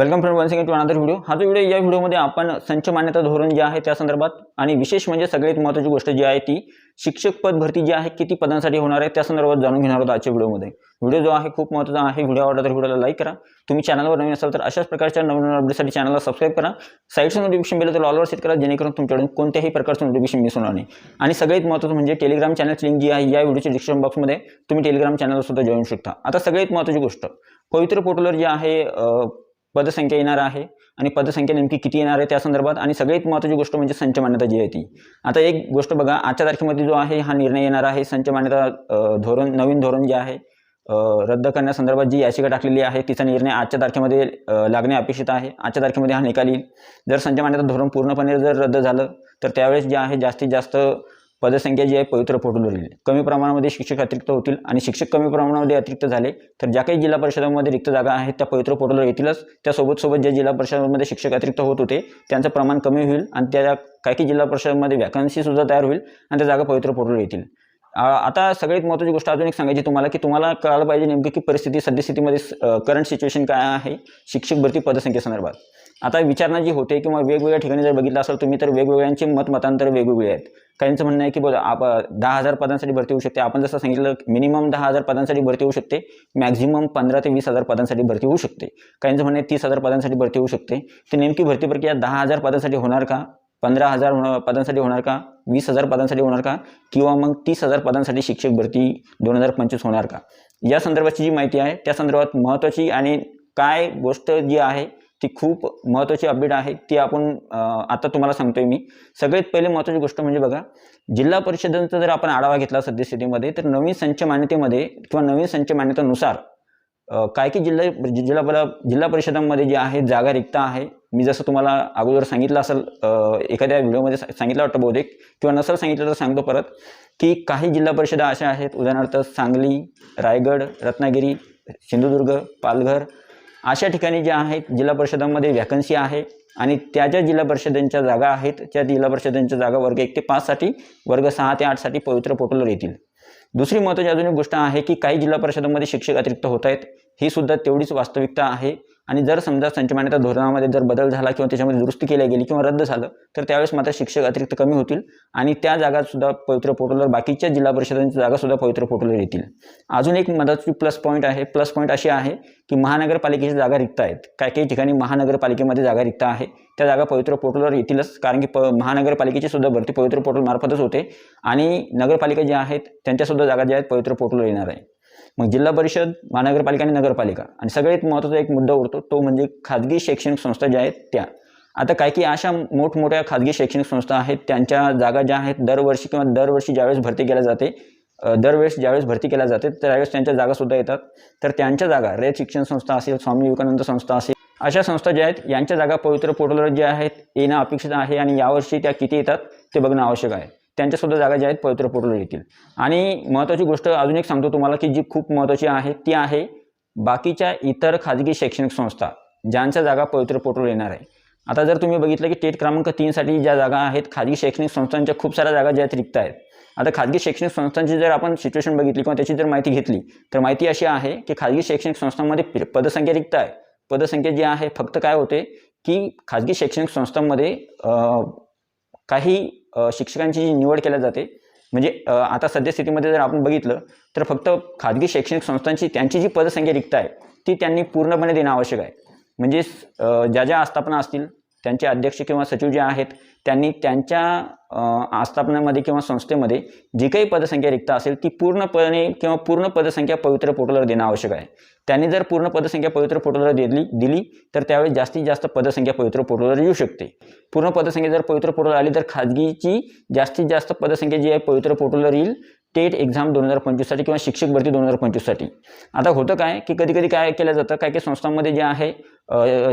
Welcome friend once to another video हा जो video या व्हिडिओमध्ये आपण संच मान्यता धोरण जे आहे त्या संदर्भात आणि विशेष म्हणजे सगळ्यात महत्त्वाची गोष्ट जी आहे ती शिक्षक पद भरती जी आहे किती पदांसाठी होणार आहे त्या संदर्भात जाणून घेणार आहोत आजच्या व्हिडिओमध्ये व्हिडिओ जो आहे खूप महत्त्वाचा आहे. व्हिडिओ आवडला तर व्हिडिओला लाईक करा. तुम्ही चॅनलवर नवीन असाल तर अशाच प्रकारच्या नवीन अपडेटसाठी चॅनलला सबस्क्राईब करा. साईडचं नोटिफिकेशन बेल तर ऑलवर सेट करा जेणेकरून तुमच्याकडून कोणत्याही प्रकारचं नोटिफिकेशन मिस होणार नाही. आणि सगळ्यात महत्त्वाचं म्हणजे टेलिग्राम चॅनलची लिंक जी आहे या व्हिडिओच्या डिस्क्रिप्शन बॉक्समध्ये तुम्ही टेलिग्राम चॅनल सुद्धा जॉईन शकता. आता सगळ्यात महत्त्वाची गोष्ट पवित्र पोर्टलवर जे आहे पदसंख्या येणार आहे आणि पदसंख्या नेमकी किती येणार आहे त्या संदर्भात आणि सगळ्यात महत्त्वाची गोष्ट म्हणजे संच मान्यता जी आहे ती. आता एक गोष्ट बघा आजच्या तारखेमध्ये जो आहे हा निर्णय येणार आहे. संच मान्यता धोरण नवीन धोरण जे आहे रद्द करण्यासंदर्भात जी याचिका टाकलेली आहे तिचा निर्णय आजच्या तारखेमध्ये लागणे अपेक्षित आहे. आजच्या तारखेमध्ये हा निकाल येईल. जर संच मान्यता धोरण पूर्णपणे जर रद्द झालं तर त्यावेळेस जे आहे जास्तीत जास्त पदसंख्या जी आहे पवित्र पोर्टलवर येईल कमी प्रमाणामध्ये शिक्षक अतिरिक्त होतील आणि शिक्षक कमी प्रमाणामध्ये अतिरिक्त झाले तर ज्या काही जिल्हा परिषदांमध्ये रिक्त जागा आहेत त्या पवित्र पोर्टलवर येतीलच. त्यासोबत सोबत ज्या जिल्हा परिषदांमध्ये शिक्षक अतिरिक्त होत होते त्यांचं प्रमाण कमी होईल आणि त्या काही काही जिल्हा परिषदांमध्ये वॅकन्सीसुद्धा तयार होईल आणि त्या जागा पवित्र पोर्टलवर येतील. आता सगळ्यात महत्त्वाची गोष्ट अजून एक सांगायची तुम्हाला की तुम्हाला कळायला पाहिजे नेमकी की परिस्थिती सद्यस्थितीमध्ये करंट सिच्युएशन काय आहे? शिक्षक भरती पदसंख्येसंदर्भात आता विचारणा जी होते किंवा वेगवेगळ्या ठिकाणी जर बघितलं असेल तुम्ही तर वेगवेगळ्यांची मत मतांतर वेगवेगळी आहेत. काहींचं म्हणणं आहे की बघा आप दहा हजार पदांसाठी भरती होऊ शकते. आपण जसं सांगितलं मिनिमम दहा हजार पदांसाठी भरती होऊ शकते. मॅक्झिमम पंधरा ते वीस हजार पदांसाठी भरती होऊ शकते. काहींचं म्हणणं आहे तीस हजार पदांसाठी भरती होऊ शकते. तर नेमकी भरती प्रक्रिया दहा हजार पदांसाठी होणार का? पंधरा हजार होणार पदांसाठी होणार का? वीस हजार पदांसाठी होणार का? किंवा मग तीस हजार पदांसाठी शिक्षक भरती दोन हजार पंचवीस होणार का? या संदर्भाची जी माहिती आहे त्या संदर्भात महत्त्वाची आणि काय गोष्ट जी आहे ती खूप महत्त्वाची अपडेट आहे ती आपण आता तुम्हाला सांगतोय मी. सगळ्यात पहिले महत्त्वाची गोष्ट म्हणजे बघा जिल्हा परिषदांचा जर आपण आढावा घेतला सद्यस्थितीमध्ये तर नवीन संच मान्यतेमध्ये किंवा नवीन संच मान्यतेनुसार काय की जिल्हा जिल्हा पला जिल्हा परिषदांमध्ये जे आहे जागा रिक्त आहे. मी जसं तुम्हाला अगोदर सांगितलं असेल एखाद्या व्हिडिओमध्ये सांगितलं वाटतं बहुतेक किंवा नसेल सांगितलं तर सांगतो परत की काही जिल्हा परिषदा अशा आहेत. उदाहरणार्थ सांगली रायगड रत्नागिरी सिंधुदुर्ग पालघर अशा ठिकाणी ज्या आहेत जिल्हा परिषदांमध्ये व्हॅकन्सी आहे आणि त्या ज्या जिल्हा परिषदांच्या जागा आहेत त्या जिल्हा परिषदांच्या जागा वर्ग एक ते पाचसाठी वर्ग सहा ते आठसाठी पवित्र पोर्टलवर येतील. दुसरी महत्त्वाची अजून एक गोष्ट आहे की काही जिल्हा परिषदांमध्ये शिक्षक अतिरिक्त होत आहेत. ही सुद्धा तेवढीच वास्तविकता आहे. आणि जर समजा संचमान्यता धोरणामध्ये जर बदल झाला किंवा त्याच्यामध्ये दुरुस्ती केल्या गेली किंवा रद्द झालं तर त्यावेळेस मात्र शिक्षक अतिरिक्त कमी होतील आणि त्या जागासुद्धा पवित्र पोर्टलवर बाकीच्या जिल्हा परिषदांच्या जागासुद्धा पवित्र पोर्टलवर येतील. अजून एक मदतची प्लस पॉईंट आहे. प्लस पॉईंट अशी आहे की महानगरपालिकेच्या जागा रिक्त आहेत. काही काही ठिकाणी महानगरपालिकेमध्ये जागा रिक्त आहे. त्या जागा पवित्र पोर्टलवर येतीलच कारण की प महानगरपालिकेची सुद्धा भरती पवित्र पोर्टलमार्फतच होते आणि नगरपालिका ज्या आहेत त्यांच्यासुद्धा जागा ज्या आहेत पवित्र पोर्टलवर येणार आहे. मग जिल्हा परिषद महानगरपालिका आणि नगरपालिका. आणि सगळ्यात महत्त्वाचा एक मुद्दा उरतो तो म्हणजे खाजगी शैक्षणिक संस्था ज्या आहेत त्या. आता काही काही अशा मोठमोठ्या खाजगी शैक्षणिक संस्था आहेत त्यांच्या जागा ज्या आहेत दरवर्षी किंवा दरवर्षी ज्यावेळेस भरती केल्या जाते दरवेळेस ज्यावेळेस भरती केल्या जाते त्यावेळेस त्यांच्या जागासुद्धा येतात. तर त्यांच्या जागा रयत शिक्षण संस्था असेल स्वामी विवेकानंद संस्था असेल अशा संस्था ज्या आहेत यांच्या जागा पवित्र पोर्टलवर ज्या आहेत येणं अपेक्षित आहे आणि यावर्षी त्या किती येतात ते बघणं आवश्यक आहे. त्यांच्यासुद्धा जागा ज्या आहेत पवित्र पोर्टलवर येतील. आणि महत्त्वाची गोष्ट अजून एक सांगतो तुम्हाला की जी खूप महत्त्वाची आहे ती आहे बाकीच्या इतर खाजगी शैक्षणिक संस्था ज्यांच्या जागा पवित्र पोर्टलवर येणार आहे. आता जर तुम्ही बघितलं की टेट क्रमांक तीनसाठी ज्या जागा आहेत खाजगी शैक्षणिक संस्थांच्या खूप साऱ्या जागा ज्या आहेत रिक्त आहेत. आता खाजगी शैक्षणिक संस्थांची जर आपण सिच्युएशन बघितली किंवा त्याची जर माहिती घेतली तर माहिती अशी आहे की खाजगी शैक्षणिक संस्थांमध्ये पदसंख्या रिक्त आहे. पदसंख्या जी आहे फक्त काय होते की खाजगी शैक्षणिक संस्थांमध्ये काही शिक्षकांची जी निवड केल्या जाते म्हणजे आता सद्यस्थितीमध्ये जर आपण बघितलं तर फक्त खाजगी शैक्षणिक संस्थांची त्यांची जी पदसंख्या रिक्त आहे ती त्यांनी पूर्णपणे देणं आवश्यक आहे. म्हणजे ज्या ज्या आस्थापना असतील त्यांचे अध्यक्ष किंवा सचिव जे आहेत त्यांनी त्यांच्या आस्थापनामध्ये किंवा संस्थेमध्ये जी काही पदसंख्या रिक्त असेल ती पूर्णपणे किंवा पूर्ण पदसंख्या पवित्र पोर्टलवर देणं आवश्यक आहे. त्यांनी जर पूर्ण पदसंख्या पवित्र पोर्टलवर दिली दिली तर त्यावेळी जास्तीत जास्त पदसंख्या पवित्र पोर्टलवर येऊ शकते. पूर्ण पदसंख्या जर पवित्र पोर्टलवर आली तर खाजगीची जास्तीत जास्त पदसंख्या जी आहे पवित्र पोर्टलवर येईल टेट एक्झाम दोन हजार पंचवीससाठी किंवा शिक्षक भरती दोन हजार पंचवीससाठी. आता होतं काय की कधी कधी काय केलं जातं काही काही संस्थांमध्ये जे आहे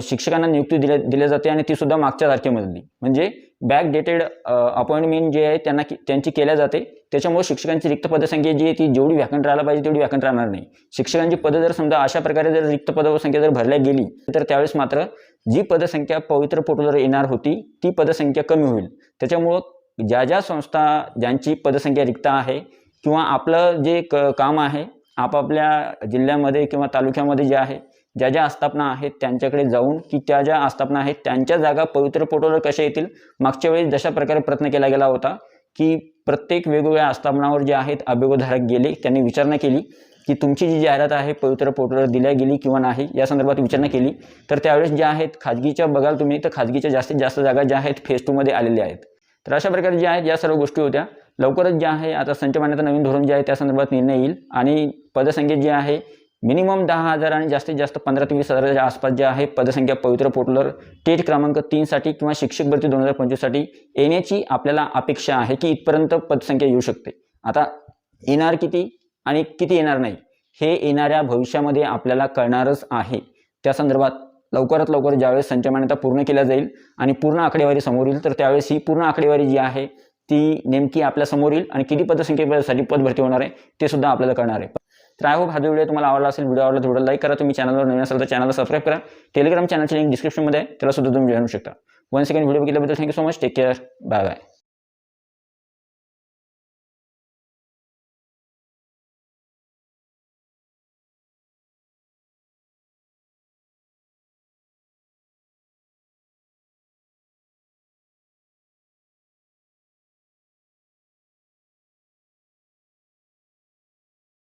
शिक्षकांना नियुक्ती दिल्या दिल्या जाते आणि ती सुद्धा मागच्या तारखेमधली. म्हणजे बॅक डेटेड अपॉइंटमेंट जे आहे त्यांना त्यांची केल्या जाते. त्याच्यामुळे शिक्षकांची रिक्त पदसंख्या जी आहे ती जेवढी व्याकंट राहायला पाहिजे तेवढी व्याकंट राहणार नाही. शिक्षकांची पदं जर समजा अशा प्रकारे जर रिक्त पदसंख्या जर भरल्या गेली तर त्यावेळेस मात्र जी पदसंख्या पवित्र पोर्टलवर येणार होती ती पदसंख्या कमी होईल. त्याच्यामुळं ज्या ज्या संस्था ज्यांची पदसंख्या रिक्त आहे किंवा आपलं जे क काम आहे आपापल्या जिल्ह्यामध्ये किंवा तालुक्यामध्ये जे आहे ज्या ज्या आस्थापना आहेत त्यांच्याकडे जाऊन की त्या ज्या आस्थापना आहेत त्यांच्या जागा पवित्र पोटोवर कशा येतील? मागच्या वेळी जशा प्रकारे प्रयत्न केला गेला होता की प्रत्येक वेगवेगळ्या आस्थापनावर जे आहेत अभियोगधारक गेले त्यांनी विचारणा केली की तुमची जी जाहिरात आहे पवित्र पोर्टलवर दिल्या गेली किंवा नाही या संदर्भात विचारणा केली. तर त्यावेळेस ज्या आहेत खाजगीच्या बघाल तुम्ही तर खाजगीच्या जास्तीत जास्त जागा ज्या आहेत फेज टूमध्ये आलेल्या आहेत. तर अशा प्रकारे ज्या आहेत या सर्व गोष्टी होत्या. लवकरच ज्या आहे आता संच मान्यता नवीन धोरण जे आहे त्या संदर्भात निर्णय येईल. आणि पदसंख्येत जे आहे मिनिमम दहा हजार आणि जास्तीत जास्त पंधरा ते वीस हजाराच्या आसपास जे आहे पदसंख्या पवित्र पोर्टलर टेट क्रमांक तीनसाठी किंवा शिक्षक भरती दोन हजार पंचवीससाठी येण्याची आपल्याला अपेक्षा आहे की इथपर्यंत पदसंख्या येऊ शकते. आता येणार किती आणि किती येणार नाही हे येणाऱ्या भविष्यामध्ये आपल्याला कळणारच आहे. त्या संदर्भात लवकरात लवकर ज्यावेळेस संच मान्यता पूर्ण केल्या जाईल आणि पूर्ण आकडेवारी समोर येईल तर त्यावेळेस ही पूर्ण आकडेवारी जी आहे ती नेमकी आपल्यासमोर येईल आणि किती पदसंख्येसाठी पद भरती होणार आहे ते सुद्धा आपल्याला कळणार आहे. तर आय होप हा जो व्हिडिओ तुम्हाला आवडला असेल व्हिडिओ आवडला तर लाईक करा. तुम्ही चॅनलवर नवीन असेल तर चॅनलला सबस्क्राईब करा. टेलिग्राम चॅनलची लिंक डिस्क्रिप्शनमध्ये त्याला सुद्धा तुम्ही जॉईन होऊ शकता. One second video बघितल्याबद्दल thank you so much take care bye bye